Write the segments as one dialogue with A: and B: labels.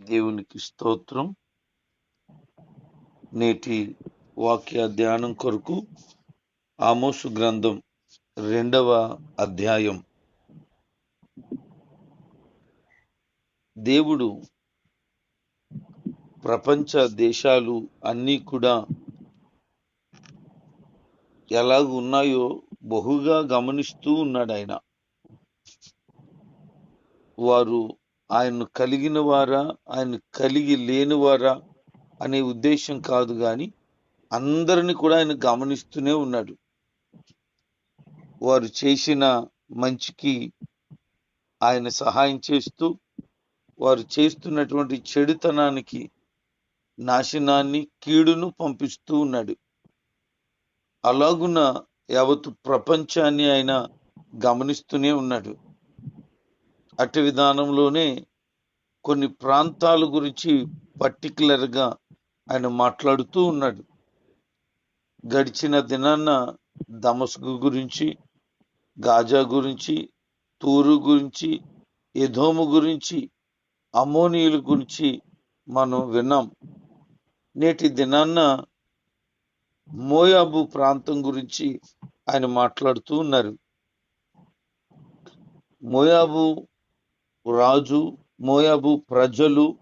A: దేవునికి స్తోత్రం. నేటి వాక్య ధ్యానం కొరకు ఆమోసు గ్రంథం రెండవ అధ్యాయం. దేవుడు ప్రపంచ దేశాలు అన్నీ కూడా ఎలాగ ఉన్నాయో బహుగా గమనిస్తూ ఉన్నాడు ఆయన వారు ఆయన్ను కలిగిన వారా ఆయన కలిగి లేని వారా అనే ఉద్దేశం కాదు కానీ అందరిని కూడా ఆయన గమనిస్తూనే ఉన్నాడు. వారు చేసిన మంచికి ఆయన సహాయం చేస్తూ వారు చేస్తున్నటువంటి చెడుతనానికి నాశనాన్ని కీడును పంపిస్తూ ఉన్నాడు. అలాగున యావత్తు ప్రపంచాన్ని ఆయన గమనిస్తూనే ఉన్నాడు. అట్టి విధానంలోనే కొన్ని ప్రాంతాల గురించి పర్టికులర్గా ఆయన మాట్లాడుతూ ఉన్నాడు. గడిచిన దినాన్న దమస్కు గురించి గాజా గురించి తూరు గురించి ఎధోము గురించి అమోనీయుల గురించి మనం విన్నాం. నేటి దినాన్న మోయాబు ప్రాంతం గురించి ఆయన మాట్లాడుతూ ఉన్నారు. మోయాబు రాజు మోయాబు ప్రజలు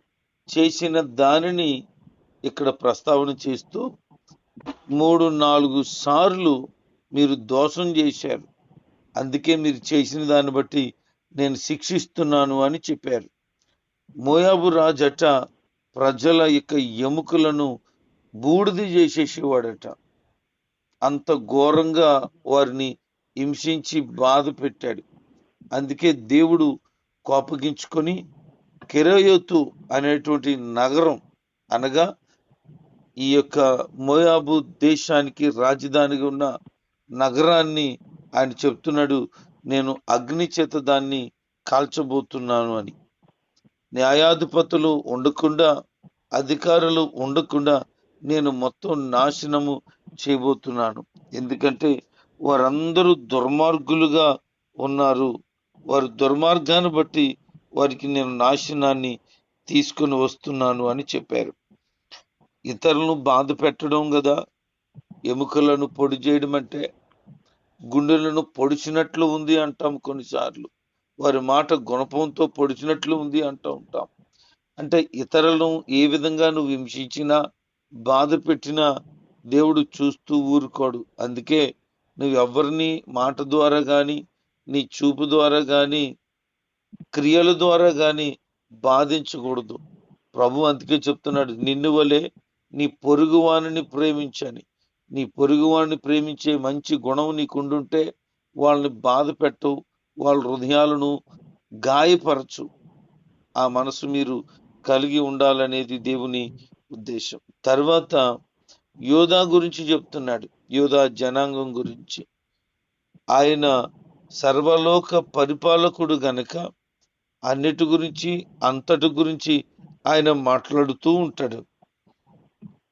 A: చేసిన దానిని ఇక్కడ ప్రస్తావన చేస్తూ మూడు నాలుగు సార్లు మీరు దోషం చేశారు. అందుకే మీరు చేసిన దాన్ని బట్టి నేను శిక్షిస్తున్నాను అని చెప్పారు. మోయాబు రాజట ప్రజల యొక్క ఎముకలను బూడిది చేసేసేవాడట. అంత ఘోరంగా వారిని హింసించి బాధ పెట్టాడు. అందుకే దేవుడు కోపగించుకొని కెరయోతు అనేటువంటి నగరం అనగా ఈ యొక్క మోయాబు దేశానికి రాజధానిగా ఉన్న నగరాన్ని ఆయన చెప్తున్నాడు నేను అగ్ని చేత దాన్ని కాల్చబోతున్నాను అని. న్యాయాధిపతులు ఉండకుండా అధికారులు ఉండకుండా నేను మొత్తం నాశనము చేయబోతున్నాను. ఎందుకంటే వారందరూ దుర్మార్గులుగా ఉన్నారు. వారి దుర్మార్గాన్ని బట్టి వారికి నేను నాశనాన్ని తీసుకుని వస్తున్నాను అని చెప్పారు. ఇతరులను బాధ పెట్టడం కదా. ఎముకలను పొడి చేయడం అంటే గుండెలను పొడిచినట్లు ఉంది అంటాం కొన్నిసార్లు. వారి మాట గుణపంతో పొడిచినట్లు ఉంది అంటూ ఉంటాం. అంటే ఇతరులను ఏ విధంగా నువ్వు హింసించినా బాధ పెట్టినా దేవుడు చూస్తూ ఊరుకోడు. అందుకే నువ్వు ఎవరిని మాట ద్వారా కానీ నీ చూపు ద్వారా కానీ క్రియల ద్వారా కానీ బాధించకూడదు. ప్రభు అందుకే చెప్తున్నాడు నిన్ను వలే నీ పొరుగువాణిని ప్రేమించని నీ పొరుగువాణిని ప్రేమించే మంచి గుణం నీకుండుంటే వాళ్ళని బాధ పెట్టవు వాళ్ళ హృదయాలను గాయపరచు. ఆ మనసు మీరు కలిగి ఉండాలనేది దేవుని ఉద్దేశం. తర్వాత యోధా గురించి చెప్తున్నాడు యోధా జనాంగం గురించి. ఆయన సర్వలోక పరిపాలకుడు గనక అన్నిటి గురించి అంతటి గురించి ఆయన మాట్లాడుతూ ఉంటాడు.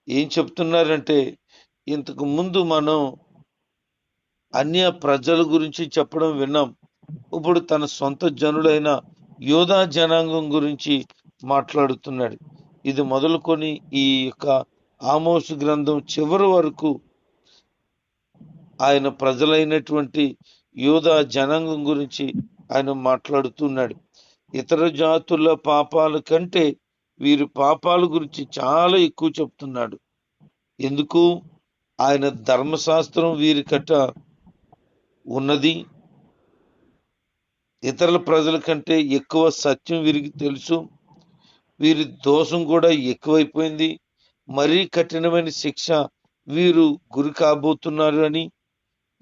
A: ఏం చెప్తున్నారంటే ఇంతకు ముందు మనం అన్య ప్రజల గురించి చెప్పడం విన్నాం. ఇప్పుడు తన సొంత జనుడైన యోధా జనాంగం గురించి మాట్లాడుతున్నాడు. ఇది మొదలుకొని ఈ యొక్క ఆమోసు గ్రంథం చివరి వరకు ఆయన ప్రజలైనటువంటి యూదా జనాంగం గురించి ఆయన మాట్లాడుతున్నాడు. ఇతర జాతుల పాపాల కంటే వీరి పాపాల గురించి చాలా ఎక్కువ చెప్తున్నాడు. ఎందుకు? ఆయన ధర్మశాస్త్రం వీరి కట్ట ఉన్నది. ఇతరుల ప్రజల కంటే ఎక్కువ సత్యం వీరికి తెలుసు. వీరి దోషం కూడా ఎక్కువైపోయింది. మరీ కఠినమైన శిక్ష వీరు గురి కాబోతున్నారు అని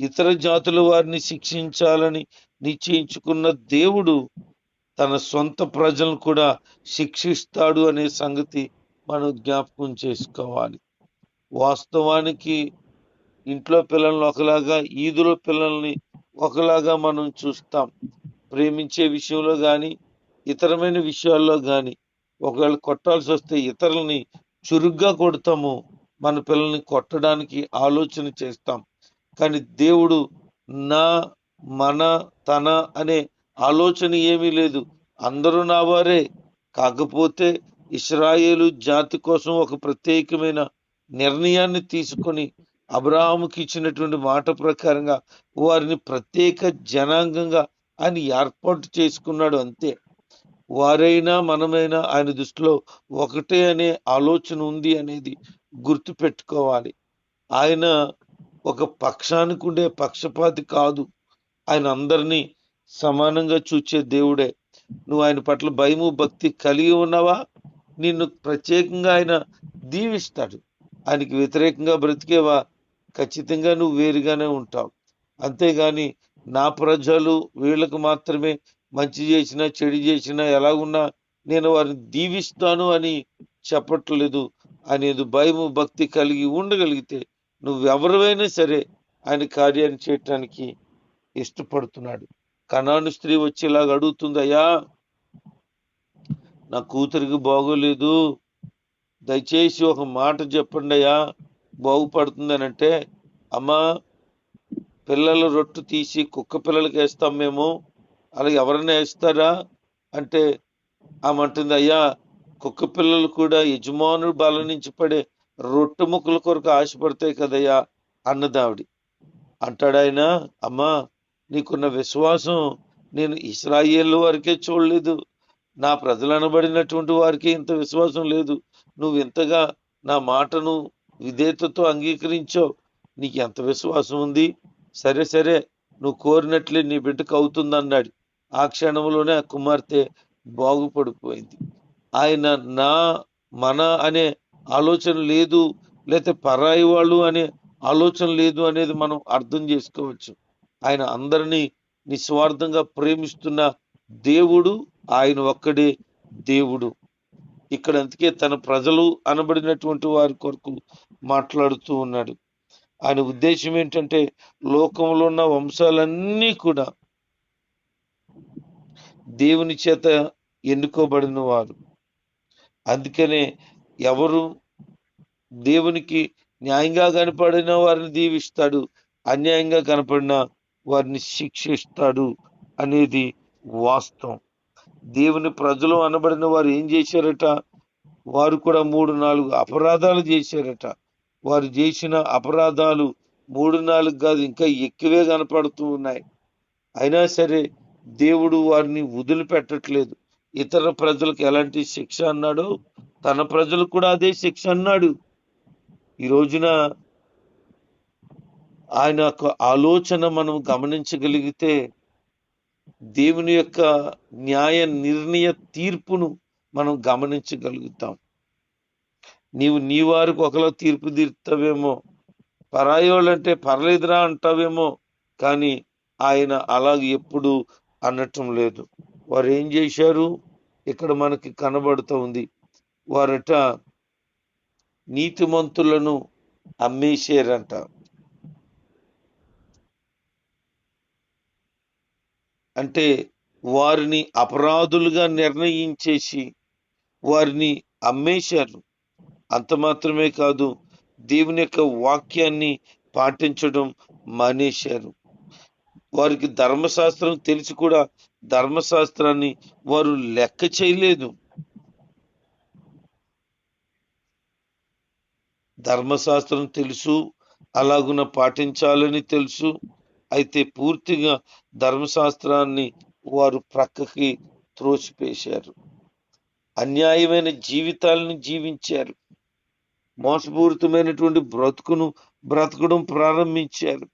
A: ఇతర జాతుల వారిని శిక్షించాలని నిశ్చయించుకున్న దేవుడు తన సొంత ప్రజలను కూడా శిక్షిస్తాడు అనే సంగతి మనం జ్ఞాపకం చేసుకోవాలి. వాస్తవానికి ఇంట్లో పిల్లల్ని ఒకలాగా ఈదులో పిల్లల్ని ఒకలాగా మనం చూస్తాం. ప్రేమించే విషయంలో కానీ ఇతరమైన విషయాల్లో కానీ ఒకవేళ కొట్టాల్సి వస్తే ఇతరులని చురుగ్గా కొడతాము. మన పిల్లల్ని కొట్టడానికి ఆలోచన చేస్తాం. కానీ దేవుడు నా మన తన అనే ఆలోచన ఏమీ లేదు. అందరూ నా వారే. కాకపోతే ఇస్రాయేలు జాతి కోసం ఒక ప్రత్యేకమైన నిర్ణయాన్ని తీసుకొని అబ్రాహాముకి ఇచ్చినటువంటి మాట ప్రకారంగా వారిని ప్రత్యేక జనాంగంగా ఆయన ఏర్పాటు చేసుకున్నాడు అంతే. వారైనా మనమైనా ఆయన దృష్టిలో ఒకటే అనే ఆలోచన ఉంది అనేది గుర్తు పెట్టుకోవాలి ఆయన ఒక పక్షానికి ఉండే పక్షపాతి కాదు. ఆయన అందరినీ సమానంగా చూచే దేవుడే. నువ్వు ఆయన పట్ల భయము భక్తి కలిగి ఉన్నావా? నిన్ను ప్రత్యేకంగా ఆయన దీవిస్తాడు. ఆయనకి వ్యతిరేకంగా బ్రతికేవా? ఖచ్చితంగా నువ్వు వేరుగానే ఉంటావు. అంతేగాని నా ప్రజలు వీళ్ళకు మాత్రమే మంచి చేసినా చెడు చేసినా ఎలా ఉన్నా నేను వారిని దీవిస్తాను అని చెప్పట్లేదు. అనేది భయము భక్తి కలిగి ఉండగలిగితే నువ్వెవరివైనా సరే ఆయన కార్యాన్ని చేయటానికి ఇష్టపడుతున్నాడు. కణాను స్త్రీ వచ్చేలాగా అడుగుతుంది అయ్యా నా కూతురికి బాగోలేదు. దయచేసి ఒక మాట చెప్పండి అయ్యా బాగుపడుతుందనంటే అమ్మా పిల్లల రొట్టు తీసి కుక్క పిల్లలకి వేస్తాం మేము అలాగే ఎవరైనా వేస్తారా? అంటే ఆమె అంటుంది అయ్యా కుక్క పిల్లలు కూడా యజమానుడు బల నుంచి పడే రొట్టు ముక్కల కొరకు ఆశపడతాయి కదయ్యా అన్నదావిడి అంటాడాయన అమ్మా నీకున్న విశ్వాసం నేను ఇస్రాయేల్ వారికే చూడలేదు. నా ప్రజలు అనబడినటువంటి వారికి ఇంత విశ్వాసం లేదు. నువ్వు ఇంతగా నా మాటను విధేయతతో అంగీకరించావు నీకు ఎంత విశ్వాసం ఉంది? సరే సరే నువ్వు కోరినట్లే నీ బిడ్డకు అవుతుందన్నాడు. ఆ క్షణంలోనే ఆ కుమార్తె బాగుపడిపోయింది. ఆయన నా మన అనే ఆలోచన లేదు లేకపోతే పరాయి వాళ్ళు అనే ఆలోచన లేదు అనేది మనం అర్థం చేసుకోవచ్చు. ఆయన అందరినీ నిస్వార్థంగా ప్రేమిస్తున్న దేవుడు ఆయన ఒక్కడే దేవుడు. ఇక్కడ అందుకే తన ప్రజలు అనబడినటువంటి వారి కొరకు మాట్లాడుతూ ఉన్నాడు. ఆయన ఉద్దేశం ఏంటంటే లోకంలో ఉన్న వంశాలన్నీ కూడా దేవుని చేత ఎన్నుకోబడిన వారు. అందుకనే ఎవరు దేవునికి న్యాయంగా కనపడిన వారిని దీవిస్తాడు అన్యాయంగా కనపడిన వారిని శిక్షిస్తాడు అనేది వాస్తవం. దేవుని ప్రజలు అనబడిన వారు ఏం చేశారట? వారు కూడా మూడు నాలుగు అపరాధాలు చేశారట. వారు చేసిన అపరాధాలు మూడు నాలుగు కాదు ఇంకా ఎక్కువే కనపడుతూ ఉన్నాయి. అయినా సరే దేవుడు వారిని వదిలిపెట్టట్లేదు. ఇతర ప్రజలకు ఎలాంటి శిక్ష అన్నాడో తన ప్రజలకు కూడా అదే శిక్ష అన్నాడు. ఈ రోజున ఆయన యొక్క ఆలోచన మనం గమనించగలిగితే దేవుని యొక్క న్యాయ నిర్ణయ తీర్పును మనం గమనించగలుగుతాం. నీవు నీ వారికి ఒకలా తీర్పు తీర్తావేమో పరాయి వాళ్ళంటే పర్లేదురా అంటావేమో కానీ ఆయన అలాగ ఎప్పుడు అనటం లేదు. వారు ఏం చేశారు? ఇక్కడ మనకి కనబడుతూ ఉంది. వారట నీతిమంతులను అమ్మేశారంట. అంటే వారిని అపరాధులుగా నిర్ణయించేసి వారిని అమ్మేశారు. అంత మాత్రమే కాదు దేవుని యొక్క వాక్యాన్ని పాటించడం మానేశారు. వారికి ధర్మశాస్త్రం తెలిసి కూడా ధర్మశాస్త్రాన్ని వారు లెక్క చేయలేదు. ధర్మశాస్త్రం తెలుసు అలాగున పాటించాలని తెలుసు. అయితే పూర్తిగా ధర్మశాస్త్రాన్ని వారు ప్రక్కకి త్రోసిపేశారు. అన్యాయమైన జీవితాలను జీవించారు. మోసపూరితమైనటువంటి బ్రతుకును బ్రతకడం ప్రారంభించారు.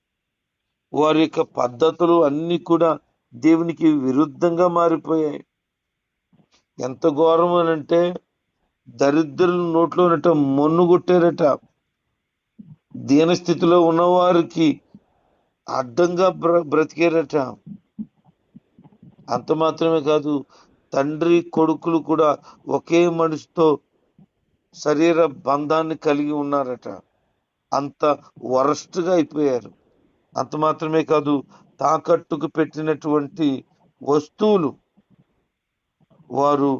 A: వారి యొక్క పద్ధతులు అన్నీ కూడా దేవునికి విరుద్ధంగా మారిపోయాయి. ఎంత ఘోరం అని అంటే దరిద్రుల నోట్లోనట ఉన్నట కొట్టారట దీనస్థితిలో ఉన్నవారికి అడ్డంగా బ్ర బ్రతికారట అంత మాత్రమే కాదు తండ్రి కొడుకులు కూడా ఒకే మనిషితో శరీర బంధాన్ని కలిగి ఉన్నారట. అంత వరస్ట్గా అయిపోయారు. అంత మాత్రమే కాదు తాకట్టుకు పెట్టినటువంటి వస్తువులు వారు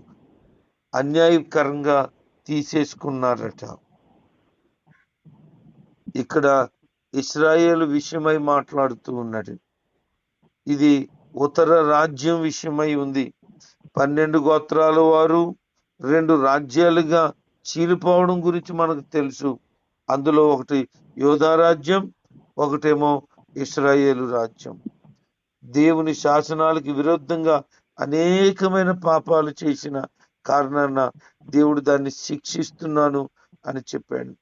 A: అన్యాయకరంగా తీసేసుకున్నారట. ఇక్కడ ఇస్రాయేల్ విషయమై మాట్లాడుతూ ఉన్నాడు ఇది ఉత్తర రాజ్యం విషయమై ఉంది. పన్నెండు గోత్రాల వారు రెండు రాజ్యాలుగా చీలిపోవడం గురించి మనకు తెలుసు. అందులో ఒకటి యోధా రాజ్యం ఒకటేమో ఇస్రాయేలు రాజ్యం. దేవుని శాసనాలకు విరుద్ధంగా అనేకమైన పాపాలు చేసిన కారణాన దేవుడు దాన్ని శిక్షిస్తున్నాను అని చెప్పాడు.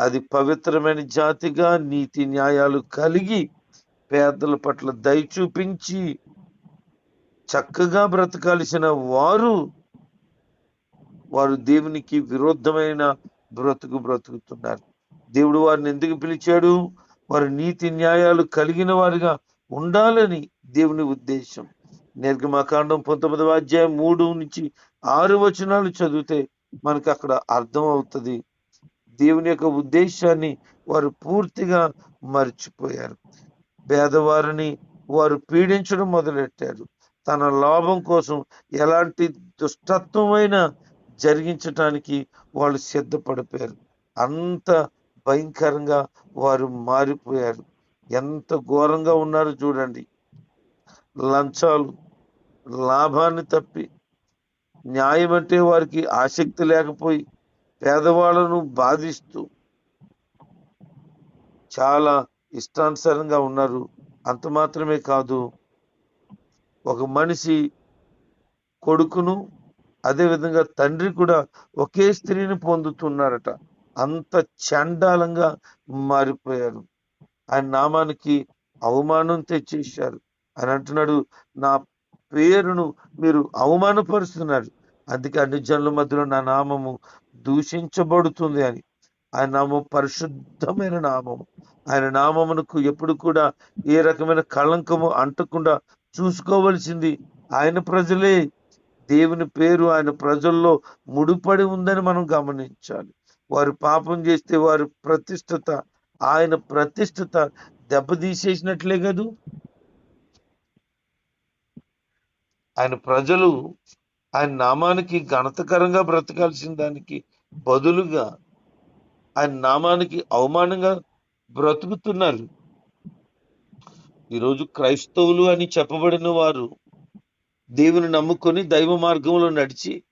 A: అది పవిత్రమైన జాతిగా నీతి న్యాయాలు కలిగి పేదల పట్ల దయ చూపించి చక్కగా బ్రతకాల్సిన వారు వారు దేవునికి విరుద్ధమైన బ్రతుకు బ్రతుకుతున్నారు. దేవుడు వారిని ఎందుకు పిలిచాడు? వారు నీతి న్యాయాలు కలిగిన వారిగా ఉండాలని దేవుని ఉద్దేశం. నిర్గమాకాండం పంతొమ్మిదవ అధ్యాయం మూడు నుంచి ఆరు వచనాలు చదివితే మనకు అక్కడ అర్థం అవుతుంది. దేవుని యొక్క ఉద్దేశాన్ని వారు పూర్తిగా మర్చిపోయారు. పేదవారిని వారు పీడించడం మొదలెట్టారు. తన లాభం కోసం ఎలాంటి దుష్టత్వమైన జరిగించటానికి వాళ్ళు సిద్ధపడిపోయారు. అంత భయంకరంగా వారు మారిపోయారు. ఎంత ఘోరంగా ఉన్నారో చూడండి. లంచాలు లాభాన్ని తప్పి న్యాయం అంటే వారికి ఆసక్తి లేకపోయి పేదవాళ్ళను బాధిస్తూ చాలా ఇష్టానుసారంగా ఉన్నారు. అంత మాత్రమే కాదు ఒక మనిషి కొడుకును అదే విధంగా తండ్రి కూడా ఒకే స్త్రీని పొందుతున్నారట. అంత చండాలంగా మారిపోయారు. ఆయన నామానికి అవమానం తెచ్చేశారు. అని అంటున్నాడు నా పేరును మీరు అవమానపరుస్తున్నారు. అందుకే అన్ని జనుల మధ్యలో నా నామము దూషించబడుతుంది అని. ఆయన నామం పరిశుద్ధమైన నామము. ఆయన నామమునకు ఎప్పుడు కూడా ఏ రకమైన కళంకము అంటకుండా చూసుకోవలసింది ఆయన ప్రజలే. దేవుని పేరు ఆయన ప్రజల్లో ముడిపడి ఉందని మనం గమనించాలి. వారు పాపం చేస్తే వారి ప్రతిష్టత ఆయన ప్రతిష్టత దెబ్బతీసేసినట్లే కదూ? ఆయన ప్రజలు ఆయన నామానికి ఘనతకరంగా బ్రతకాల్సిన దానికి బదులుగా ఆయన నామానికి అవమానంగా బ్రతుకుతున్నారు. ఈరోజు క్రైస్తవులు అని చెప్పబడిన వారు దేవుని నమ్ముకొని దైవ మార్గంలో నడిచి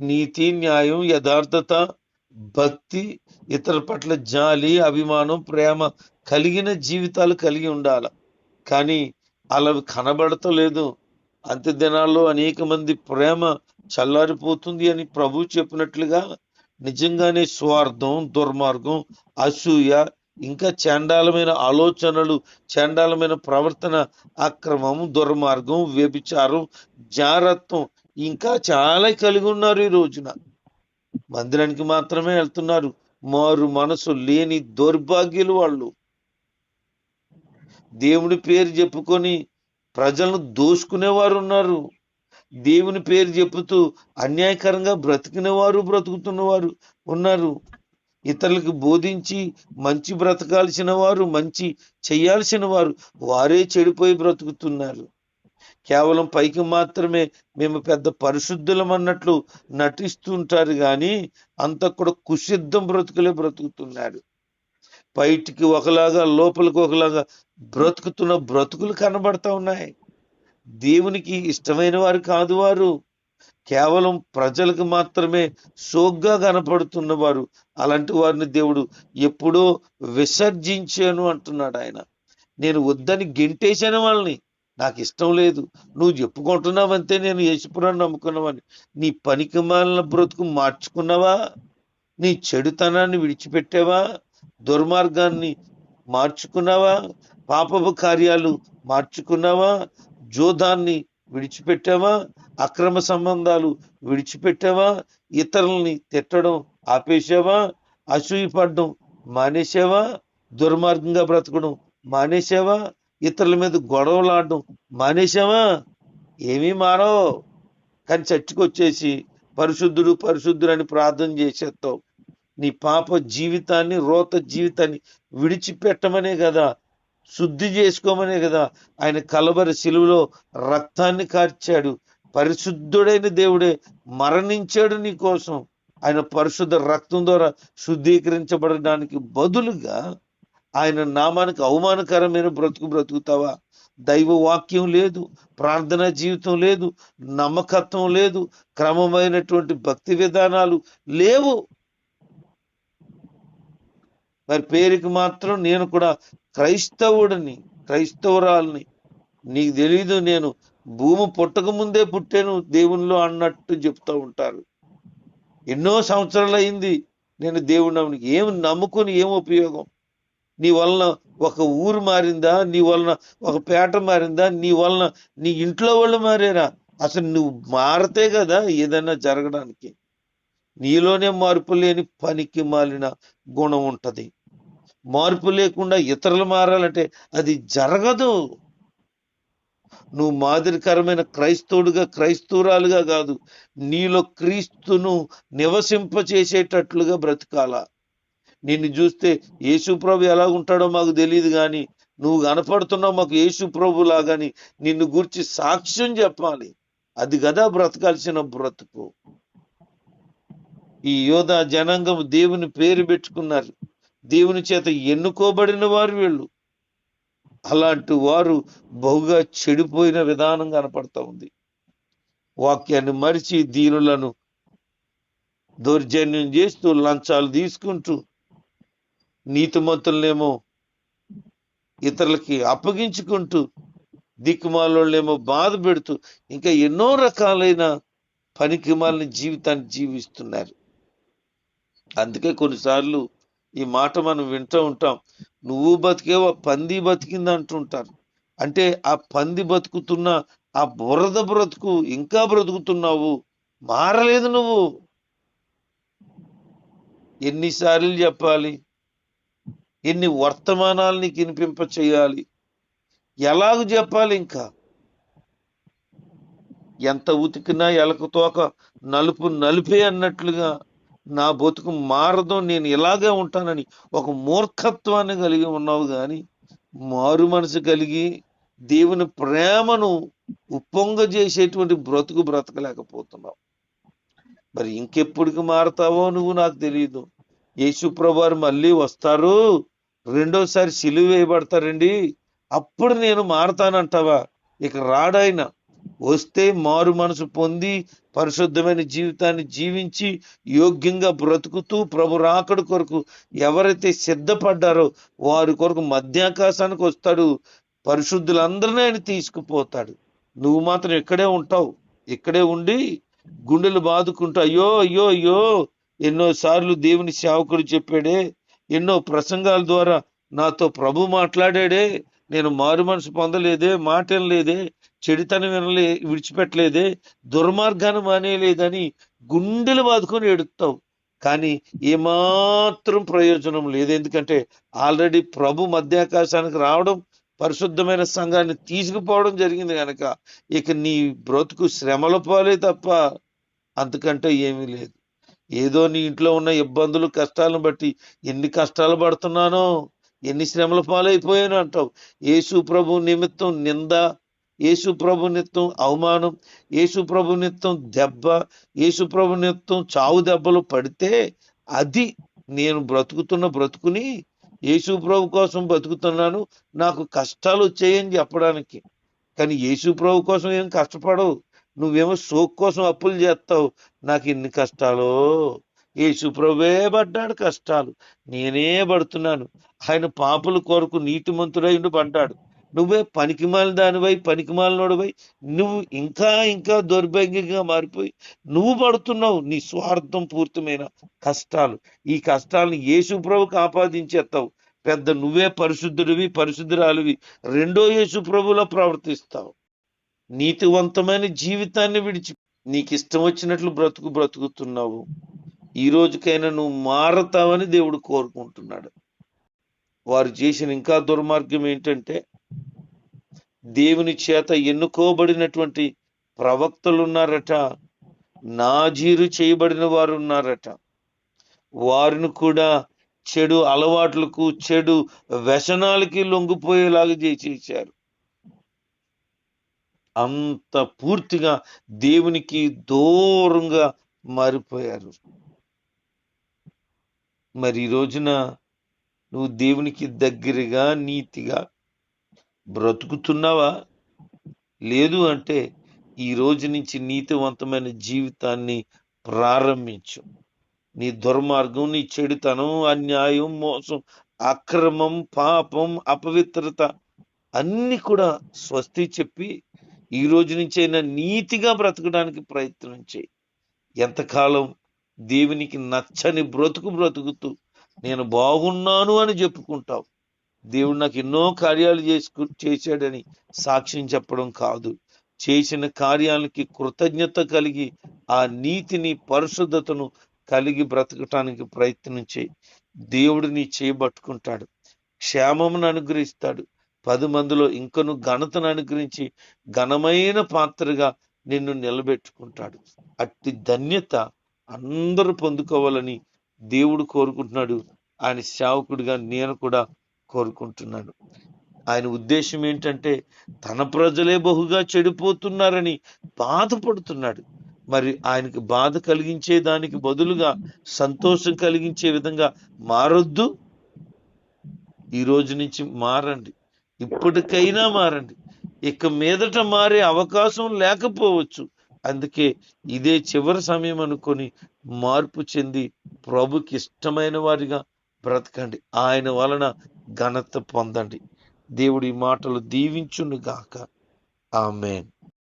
A: నీతి న్యాయం యథార్థత భక్తి ఇతర పట్ల జాలి అభిమానం ప్రేమ కలిగిన జీవితాలు కలిగి ఉండాల. కానీ అలా కనబడతలేదు. అంత్య దినాల్లో అనేక మంది ప్రేమ చల్లారిపోతుంది అని ప్రభు చెప్పినట్లుగా నిజంగానే స్వార్థం దుర్మార్గం అసూయ ఇంకా చండాలమైన ఆలోచనలు చండాలమైన ప్రవర్తన అక్రమం దుర్మార్గం వ్యభిచారం జారత్వం ఇంకా చాలా కలిగి ఉన్నారు ఈ రోజున. మందిరానికి మాత్రమే వెళ్తున్నారు. మారు మనసు లేని దౌర్భాగ్యులు వాళ్ళు. దేవుడి పేరు చెప్పుకొని ప్రజలను దోసుకునేవారు ఉన్నారు. దేవుని పేరు చెప్పుతూ అన్యాయకరంగా బ్రతికిన వారు బ్రతుకుతున్నవారు ఉన్నారు. ఇతరులకు బోధించి మంచి బ్రతకాల్సిన వారు మంచి చేయాల్సిన వారు వారే చెడిపోయి బ్రతుకుతున్నారు. కేవలం పైకి మాత్రమే మేము పెద్ద పరిశుద్ధులం అన్నట్లు నటిస్తుంటారు కానీ అంత కూడా కుసిద్ధం బ్రతుకులే బ్రతుకుతున్నారు. బయటికి ఒకలాగా లోపలికి ఒకలాగా బ్రతుకుతున్న బ్రతుకులు కనబడతా ఉన్నాయి. దేవునికి ఇష్టమైన వారు కాదు వారు. కేవలం ప్రజలకు మాత్రమే సోగ్గా కనపడుతున్న వారు. అలాంటి వారిని దేవుడు ఎప్పుడో విసర్జించాను అంటున్నాడు ఆయన. నేను వద్దని గెంటేశాను వాళ్ళని. నాకు ఇష్టం లేదు. నువ్వు చెప్పుకుంటున్నావంతే నేను యేసుపురాన్ని నమ్ముకున్నావని నీ పనికి మాలిన బ్రతుకు మార్చుకున్నావా? నీ చెడుతనాన్ని విడిచిపెట్టావా? దుర్మార్గాన్ని మార్చుకున్నావా? పాపపు కార్యాలు మార్చుకున్నావా? జోదాన్ని విడిచిపెట్టావా? అక్రమ సంబంధాలు విడిచిపెట్టావా? ఇతరుల్ని తిట్టడం ఆపేసావా అసూయపడడం మానేసావా దుర్మార్గంగా బ్రతకడం మానేసావా ఇతరుల మీద గొడవలాడడం మానేసావా ఏమీ మారో కానీ చర్చకు వచ్చేసి పరిశుద్ధుడు పరిశుద్ధుడు అని ప్రార్థన చేసేస్తావు. నీ పాప జీవితాన్ని రోత జీవితాన్ని విడిచిపెట్టమనే కదా శుద్ధి చేసుకోమనే కదా ఆయన కలవరి శిలువలో రక్తాన్ని కార్చాడు. పరిశుద్ధుడైన దేవుడే మరణించాడు నీ కోసం. ఆయన పరిశుద్ధ రక్తం ద్వారా శుద్ధీకరించబడడానికి బదులుగా ఆయన నామానికి అవమానకరమైన బ్రతుకు బ్రతుకుతావా? దైవ వాక్యం లేదు ప్రార్థన జీవితం లేదు నమ్మకత్వం లేదు క్రమమైనటువంటి భక్తి విధానాలు లేవు. మరి పేరుకి మాత్రం నేను కూడా క్రైస్తవుడిని క్రైస్తవురాల్ని. నీకు తెలీదు నేను భూమి పుట్టక ముందే పుట్టాను దేవునిలో అన్నట్టు చెప్తూ ఉంటారు. ఎన్నో సంవత్సరాలు అయింది నేను దేవుని ఏం నమ్ముకొని ఏం ఉపయోగం? నీ వలన ఒక ఊరు మారిందా? నీ వలన ఒక పేట మారిందా? నీ వలన నీ ఇంట్లో వాళ్ళు మారేరా? అసలు నువ్వు మారితే కదా ఏదైనా జరగడానికి. నీలోనే మార్పు లేని పనికి మాలిన గుణం ఉంటది. మార్పు లేకుండా ఇతరులు మారాలంటే అది జరగదు. నువ్వు మాదిరికరమైన క్రైస్తవుడుగా క్రైస్తవురాలుగా కాదు నీలో క్రీస్తును నివసింపచేసేటట్లుగా బ్రతకాల. నిన్ను చూస్తే యేసు ప్రభు ఎలా ఉంటాడో మాకు తెలియదు కానీ నువ్వు కనపడుతున్నావు మాకు యేసు ప్రభు లాగాని నిన్ను గురించి సాక్ష్యం చెప్పాలి. అది కదా బ్రతకాల్సిన బ్రతుకు. ఈ యోధ జనాంగం దేవుని పేరు పెట్టుకున్నారు. దేవుని చేత ఎన్నుకోబడిన వారు వీళ్ళు. అలాంటి వారు బహుగా చెడిపోయిన విధానం కనపడతా ఉంది. వాక్యాన్ని మరిచి దీనులను దౌర్జన్యం చేస్తూ లంచాలు తీసుకుంటూ నీతిమంతులనేమో ఇతరులకి అప్పగించుకుంటూ దిక్కుమాలోళ్ళేమో బాధ పెడుతూ ఇంకా ఎన్నో రకాలైన పనికిమాలని జీవితాన్ని జీవిస్తున్నారు. అందుకే కొన్నిసార్లు ఈ మాట మనం వింటూ ఉంటాం. నువ్వు బతికేవో పంది బతికింది అంటుంటారు అంటే ఆ పంది బతుకుతున్న ఆ బురద బ్రతుకు ఇంకా బ్రతుకుతున్నావు. మారలేదు నువ్వు. ఎన్నిసార్లు చెప్పాలి? ఎన్ని వర్తమానాలు నీకు వినిపింప చేయాలి? ఎలాగ చెప్పాలి ఇంకా? ఎంత ఉతికినా ఎలక తోక నలుపు నలిపే అన్నట్లుగా నా బతుకు మారదు నేను ఇలాగే ఉంటానని ఒక మూర్ఖత్వాన్ని కలిగి ఉన్నావు కానీ మారు మనసు కలిగి దేవుని ప్రేమను ఉప్పొంగ చేసేటువంటి బ్రతుకు బ్రతకలేకపోతున్నావు. మరి ఇంకెప్పటికి మారతావో నువ్వు నాకు తెలియదు యేసుప్రభారు మళ్ళీ వస్తారు. రెండోసారి సిలువ వేయబడతారండి. అప్పుడు నేను మారతానంటావా? ఇక రాడాయన వస్తే మారు మనసు పొంది పరిశుద్ధమైన జీవితాన్ని జీవించి యోగ్యంగా బ్రతుకుతూ ప్రభు రాకడు కొరకు ఎవరైతే సిద్ధపడ్డారో వారి కొరకు మధ్యాకాశానికి వస్తాడు. పరిశుద్ధులందరినీ ఆయన తీసుకుపోతాడు. నువ్వు మాత్రం ఇక్కడే ఉంటావు. ఇక్కడే ఉండి గుండెలు బాదుకుంటూ అయ్యో అయ్యో అయ్యో ఎన్నోసార్లు దేవుని సేవకుడు చెప్పాడే ఎన్నో ప్రసంగాల ద్వారా నాతో ప్రభు మాట్లాడాడే నేను మారు మనసు పొందలేదే మాట లేదే చెడితనం వినలే విడిచిపెట్టలేదే దుర్మార్గాన్ని మానేయలేదని గుండెలు బాదుకొని ఎడుతావు కానీ ఏమాత్రం ప్రయోజనం లేదు. ఎందుకంటే ఆల్రెడీ ప్రభు మధ్యాకాశానికి రావడం పరిశుద్ధమైన సంఘాన్ని తీసుకుపోవడం జరిగింది కనుక ఇక నీ బ్రతుకు శ్రమల పాలే తప్ప అంతకంటే ఏమీ లేదు. ఏదో నీ ఇంట్లో ఉన్న ఇబ్బందులు కష్టాలను బట్టి ఎన్ని కష్టాలు పడుతున్నానో ఎన్ని శ్రమల పాలైపోయాను అంటావు. యేసు ప్రభు నిమిత్తం నింద యేసు ప్రభు నిత్యం అవమానం యేసు ప్రభు నిత్యం దెబ్బ యేసు ప్రభు నిత్యం చావు దెబ్బలు పడితే అది నేను బ్రతుకుతున్న బ్రతుకుని యేసు ప్రభు కోసం బ్రతుకుతున్నాను. నాకు కష్టాలు వచ్చాయని చెప్పడానికి. కానీ యేసు ప్రభు కోసం ఏం కష్టపడవు. నువ్వేమో సోక్ కోసం అప్పులు చేస్తావు. నాకు ఎన్ని కష్టాలు. యేసు ప్రభువే పడ్డాడు కష్టాలు. నేనే పడుతున్నాను. ఆయన పాపుల కొరకు నీతిమంతుడైండు పడ్డాడు. నువ్వే పనికిమాలిన దానివై పనికిమాలినోడివై నువ్వు ఇంకా ఇంకా దౌర్భాగ్యంగా మారిపోయి నువ్వు పడుతున్నావు నీ స్వార్థం పూర్తమైన కష్టాలు. ఈ కష్టాలను యేసు ప్రభుకు ఆపాదించేస్తావు పెద్ద నువ్వే పరిశుద్ధుడివి పరిశుద్ధురాలివి. రెండో యేసు ప్రభులో ప్రవర్తిస్తావు. నీతివంతమైన జీవితాన్ని విడిచి నీకు ఇష్టం వచ్చినట్లు బ్రతుకు బ్రతుకుతున్నావు. ఈ రోజుకైనా నువ్వు మారతావని దేవుడు కోరుకుంటున్నాడు. వారు చేసిన ఇంకా దుర్మార్గం ఏంటంటే దేవుని చేత ఎన్నుకోబడినటువంటి ప్రవక్తలు ఉన్నారట నాజీరు చేయబడిన వారు ఉన్నారట వారిని కూడా చెడు అలవాట్లకు చెడు వ్యసనాలకి లొంగిపోయేలాగా చేసేసారు అంత పూర్తిగా దేవునికి దూరంగా మారిపోయారు. మరి ఈ రోజున నువ్వు దేవునికి దగ్గరగా నీతిగా బ్రతుకుతున్నావా? లేదు అంటే ఈ రోజు నుంచి నీతివంతమైన జీవితాన్ని ప్రారంభించు. నీ దుర్మార్గం నీ చెడుతనం అన్యాయం మోసం అక్రమం పాపం అపవిత్రత అన్ని కూడా స్వస్తి చెప్పి ఈ రోజు నుంచైనా నీతిగా బ్రతకడానికి ప్రయత్నం చేయి. ఎంతకాలం దేవునికి నచ్చని బ్రతుకు బ్రతుకుతూ నేను బాగున్నాను అని చెప్పుకుంటావు. దేవుడు నాకు ఎన్నో కార్యాలు చేసుకు చేశాడని సాక్ష్యం చెప్పడం కాదు. చేసిన కార్యాలకి కృతజ్ఞత కలిగి ఆ నీతిని పరిశుద్ధతను కలిగి బ్రతకటానికి ప్రయత్నం చేయి. దేవుడు చేయబట్టుకుంటాడు క్షేమమును అనుగ్రహిస్తాడు. పది మందిలో ఇంకను ఘనతను అనుగ్రహించి ఘనమైన పాత్రగా నిన్ను నిలబెట్టుకుంటాడు. అట్టి ధన్యత అందరూ పొందుకోవాలని దేవుడు కోరుకుంటున్నాడు. ఆయన సేవకుడిగా నేను కూడా కోరుకుంటున్నాడు. ఆయన ఉద్దేశం ఏంటంటే తన ప్రజలే బహుగా చెడిపోతున్నారని బాధపడుతున్నాడు. మరి ఆయనకి బాధ కలిగించే దానికి బదులుగా సంతోషం కలిగించే విధంగా మారొద్దు. ఈ రోజు నుంచి మారండి. ఇప్పటికైనా మారండి. ఇక మీదట మారే అవకాశం లేకపోవచ్చు. అందుకే ఇదే చివరి సమయం అనుకొని మార్పు చెంది ప్రభుకి ఇష్టమైన వారిగా బ్రతకండి. ఆయన వలన ఘనత పొందండి. దేవుడి మాటలు దీవించును గాక ఆమెన్.